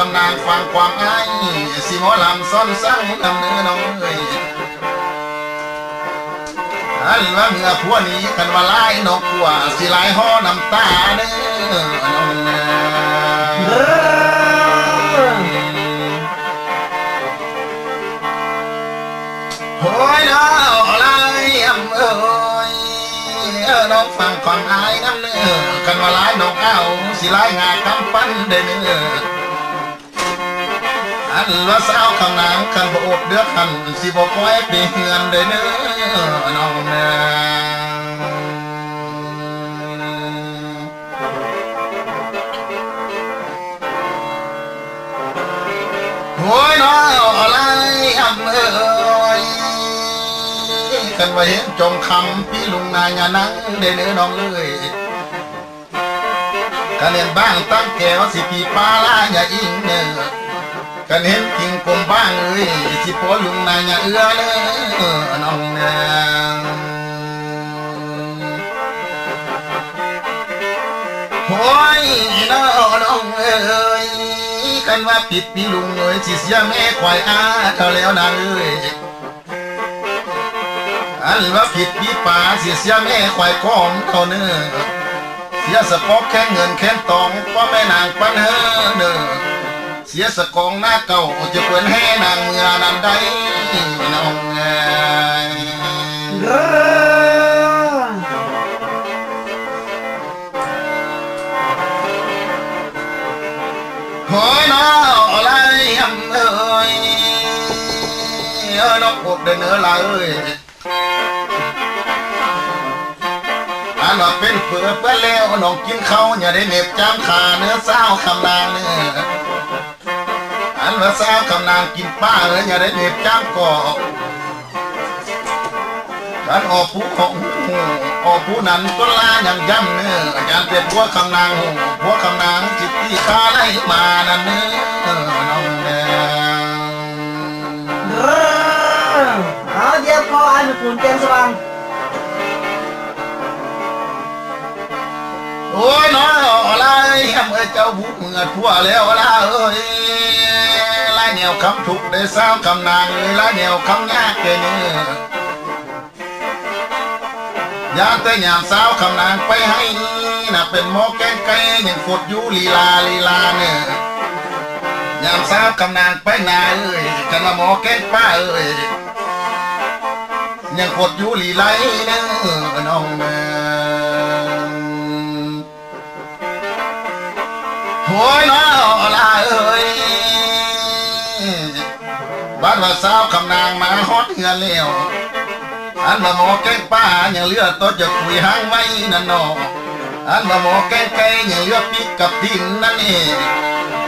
าวคำนางฟังความอ้ายสิหมอลำซ้อนสร้างลำเนื้อน้องเอ้ยอันว่าเมื่อพวนี้กันว่าลายนกกว่าสิลายห่อน้ำตาเด้อน้องเอ้ยโอ้ยน้าลายอำเอ้ยเออน้องฟังความอายน้ำเนื้อกันว่าลายนกเอาสิลายงากำปั้นเด้อ อันว่าสาวคำนางคันบ่อดเดือดคันสิบ่ปล่อยไปเฮือนเด้อเด้อน้องแม่โอ้ยน้อยอะไรอำเอ้ยกันว่าเห็นจงคำพี่ลุงนายอย่านั่งเด้อเด้อน้องเลยกันเห็นบ้างตั้งแก้วสิปีปลาลาอย่าอิงเนื้อ กันเห็นกิงกลมบ้างเอ้ยสิพอลุงนายอย่าเอื้อเลยน้องนางโอ้ยน้องน้องเอ้ยกันว่าผิดพี่ลุงเอ้ยสิเสียแม่ควายอาเท่าแล้วนางเอ้ยอันว่าผิดพี่ป่าสิเสียแม่ควายก้อมเท่าเนื้อเสียสปอกแค่เงินแค่ตองเพราะแม่นางปันเฮอเด้อ เสียสกองหน้าเก่าจะเปิดให้นางเมือนำได้น้องเอ้ยโอ้ยน้องอะไรอำเอ้ยเออน้องอกเดินเนื้อลาเอ้ย อันว่าเป็นเปื่อเปื่อแล้วน้องกินเขาอย่าได้เหน็บจามขาเนื้อเศร้าคำนางเนื้ออันว่าสาวกำนางกินป้าเอ้ยอย่าได้เด็บจ้างก่อการออกผู้ของหูออกผู้นั้นก็ลาอย่างย่ำเนื้อการเป็นพวกคำนางหูพวกคำนางจิตที่ข้าไล่มานั่นเนื้อน้องแดงเอาเดี๋ยวพออันฝุ่นเต็มสว่าง โอ้ยน้อยอะไรเมื่อเจ้าบุกเมื่อทั่วแล้วละเอ้ยไล่แนวคำถูกได้สาวคำนางเอ้ยไล่แนวคำยากเกินเนื้อยามแต่ยามสาวคำนางไปให้น่ะเป็นหมอแกงไก่ยังฟดอยู่ลีลาลีลาเนี่ยยามสาวคำนางไปนาเอ้ยกันละหมอแกงป้าเอ้ยยังฟดอยู่ลีไลเนี่ยน้องแม่ โอ้ยน้อลาเอ้ยบ้านว่าสาวคำนางมาฮอดเงินแล้วอันมาหมอแกงป้าอย่างเลือดตัวจะคุยห้างไว้นั่นนออันมาหมอแกงไก่อย่างเลือดปิกกับดินนั่นนี่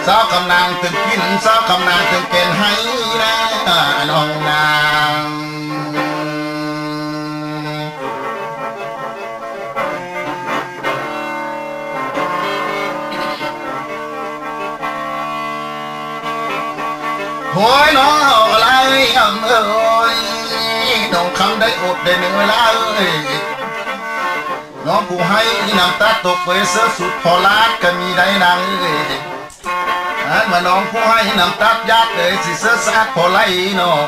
สาวคำนางถึงกินสาวคำนางถึงเกณฑ์ให้นะน้องนางำเอ้ยน้องคำได้อดได้เหนื่อยล้วเอ้ยน้องผู้ให้น้ำตาตกไปเสื้อสุดพอลาดก็มีได้นางเอ้ยอันมาน้องผู้ให้น้ำตาญาติเอ้ยสิเสื้อสาดพอไลเนาะ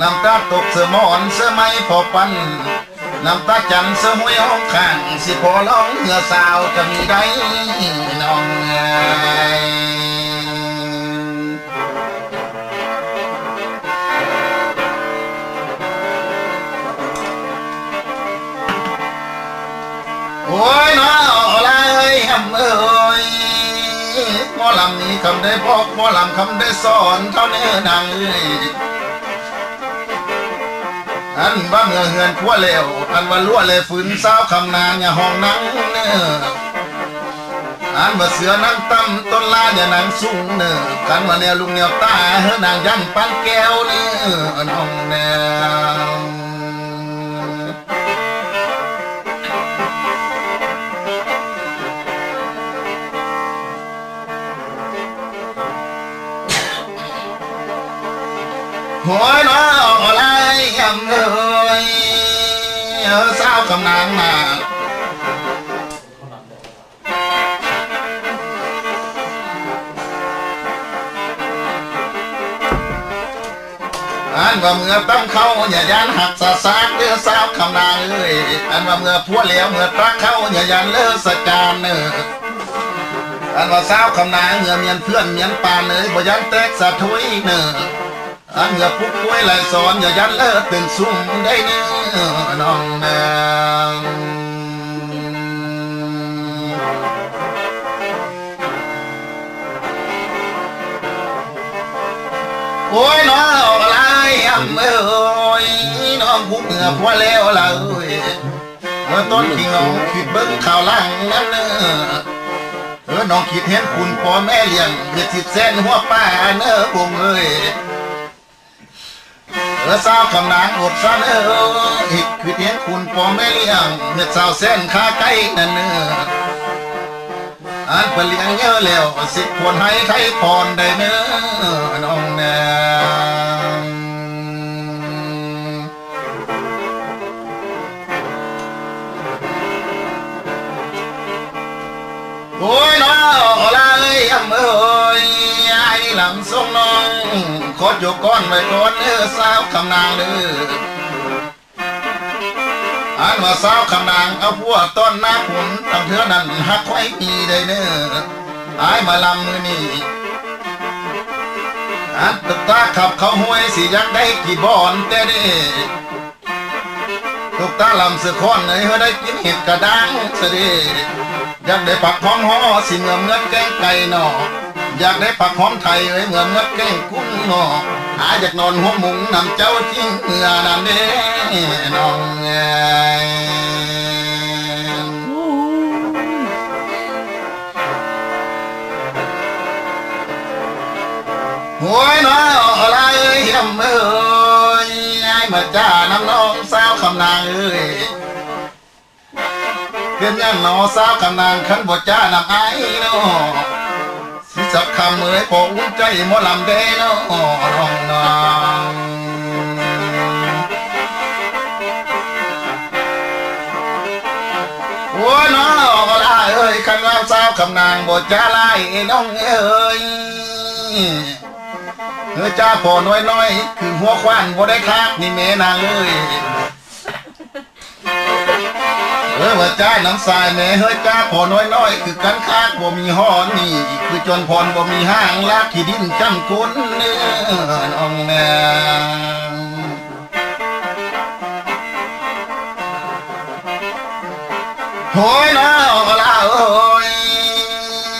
น้ำตาตกเสื้อหมอนเสื้อไม้พอปันน้ำตาจันเสื้อห้วยห้องข้างสิพอร้องเหือสาวก็มีได้น้องเอ้ยำเอ้ยหมอลำนี้คำได้บอกหมอลำคำได้สอนเท่าเนื้อนางเอ้ยอันว่าเมื่อเฮือนพัวเลวอันว่าลั่วเลยฝืนสาวคำนางอย่าห้องนังเนื้ออันว่าเสือนั่งตั้มต้นลาอย่านังสูงเนื้อกันว่าแนวลุงแนวตาเฮ้นางยันปันแก้วเนื้อน้องแนว หัวน้องลายยำเลยสาวกำนางมาอันว่าเมื่อต้องเข้าอย่ายันหักสะสากเลือสาวคำนางเอ้ยอันว่าเมื่อพัวเหลียวเมื่อรักเข้าอย่ายันเลือสะจานเอออันว่าสาวคำนางเงื่อเมียนเพื่อนเมียนปานเอ้ยบ่ยันแตกสะทุยเนอ อันเมื่อปุ๊กกล้วยไหลสอนอย่ายันเลิศเป็นซุ่มได้เนอน้องนางโอ้ยน้องออกอะไรอ่ำเอ้ยน้องพุกเหงื่อพัวแล้วล่ะเอ้ยเมื่อต้นขี้เหงาคิดเบิ้งข่าวหลังนั่นเนอเออน้องคิดเห็นคุณพ่อแม่เลี้ยงเฮ็ดสิบเส้นหัวป้าเนอะบงเอ้ย เออสาวคำนางอดสันเอออีกคือเทียนคุณพ่อแม่เลี้ยงเฮ็ดสาวเส้นขาไก่นั่นเนออันเปลี่ยงเยอะแล้วสิควรให้ใครพรได้เนื้อน้องแน ไอ้ำทรงน้องขอจกก้อนไว้ก่อนเนื้อสาวคำนางเด้ออันว่าสาวคำนางเอาพวกต้นหน้าขุนตั้งเถือนั้นหักไว้มีได้เน้ออายมาลำมือนี่อันตึกตาขับเขาห้วยสิอยักได้กี่บอนแต่เด้ตุกตาลำเสือคอนเลยเฮได้กินเห็ดกระด้างเสยด็อยากได้ปักหอมห่อสิเงือมเงือกแกงไก่หนอ อยากได้ปักหอมไทยเอ้ยเงือมเงือกแกงกุ้งนอหาอยากนอนหัวมุงนำเจ้าทิ้งเมื่อนั่นเด้น้องเอ้ยหวยน้อยออกอะไรเฮียมเอ้ยไอ้มาจ้าน้ำน้องสาวคำนางเอ้ยเป็นยังหนอสาวคำนางขันบทจ้าน้ำไอ้เนาะ สักคำเอ้ยพออุ่นใจหมอลำเด้น้องนางโอ้ยน้อยออกอะไรเอ้ยขันว่าสาวคำนางบทจ้าไล่น้องเอ้ยเฮ้ยจ้าพอน้อยน้อยคือหัวควันบ่ได้คากนี่แม่นางเอ้ย เออว่าจ้าน้ำสายแม่เฮ้ยจ้าพอน้อยน้อยคือกันค้ากบ่มีห้อนี่ คือจนพรบ่มีห้างลากที่ดินจำกุนเนื้อน้องแม่โหยน้าออกลาโอ้ย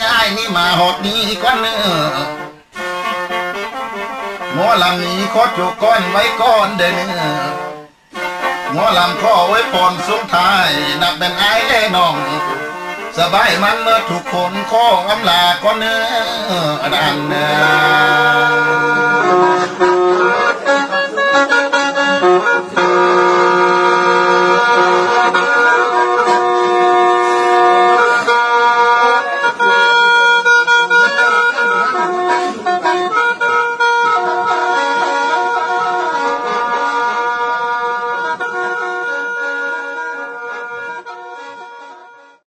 ไอ้นี่มาหอดดีกว่าเนื้อหมอลำนี้ขอจุก้อนไว้ก้อนเดือ หมอลำขอไว้ปอนสุดท้าย นับเป็นไอ้น้อง สบายมันเมื่อทุกคนขออำลาก้เนื้อดันเนื้อ